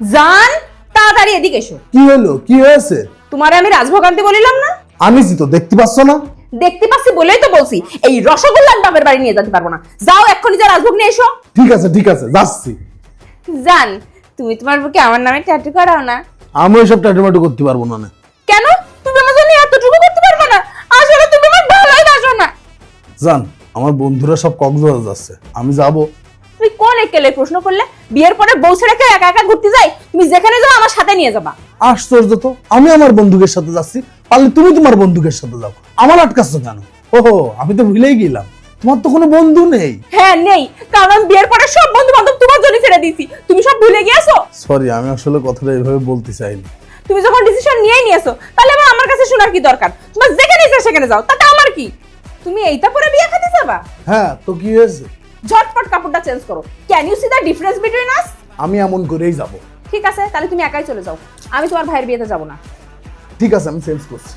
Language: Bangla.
জান তাড়াতাড়ি এদিকে এসো। কি হলো? কি হয়েছে? তোমারে আমি রাজভোগ আনতে বলিলাম না? আনিছি তো দেখতে পাচ্ছ না? দেখতে পাচ্ছি বলেই তো বলছি এই রসগোল্লা আমি বাপের বাড়ি নিয়ে যেতে পারব না। যাও এক্ষুনি যা রাজভোগ নিয়ে এসো। ঠিক আছে ঠিক আছে যাচ্ছি। জান তুমি তোমার বুকে আমার নামে ট্যাটু করাও না। আমি ওইসব টাটুমাটু করতে পারব না না। কেন? তুমি আমার জন্য এতটুকু করতে পারবে না? আসলে তুমি আমার ভালোই বাসো না। জান আমার বন্ধুরা সব কক্সবাজার যাচ্ছে। আমি যাব। তুমি কোন একেলে প্রশ্ন করলে? বিয়ের পরে বউ ছেড়ে কেউ একা একা ঘুরতে যাই তুমি যেখানে যাও আমার সাথে নিয়ে যাবা। আশ্চর্য তো আমি আমার বন্ধুকের সাথে যাচ্ছি পারলে তুমি তোমার বন্ধুকের সাথে যাও। আমার আটকাচ্ছ কেন? ওহো আমি তো ভুলেই গেলাম। তোমার তো কোনো বন্ধু নেই। হ্যাঁ নেই। কারণ বিয়ের পরে সব বন্ধু বান্ধব তোমার জন্য ছেড়ে দিয়েছি। তুমি সব ভুলে গিয়েছো? সরি আমি আসলে কথাটা এভাবে বলতে চাইনি। তুমি যখন ডিসিশন নিয়েই নিয়েছো তাহলে আবার আমার কাছে শোনার কি দরকার? তোমার যেখানে ইচ্ছা সেখানে যাও তাতে আমার কি? তুমি এইটা পরে বিয়ে খেতে যাবা? হ্যাঁ তো কি হয়েছে? ঝটপট কাপড়টা চেঞ্জ করো। Can you see the difference between us আমি এমন করেই যাব। ঠিক আছে তাহলে তুমি একাই চলে যাও। আমি তোমার ভাইয়ের বিয়েতে যাব না। ঠিক আছে আমি চেঞ্জ করছি।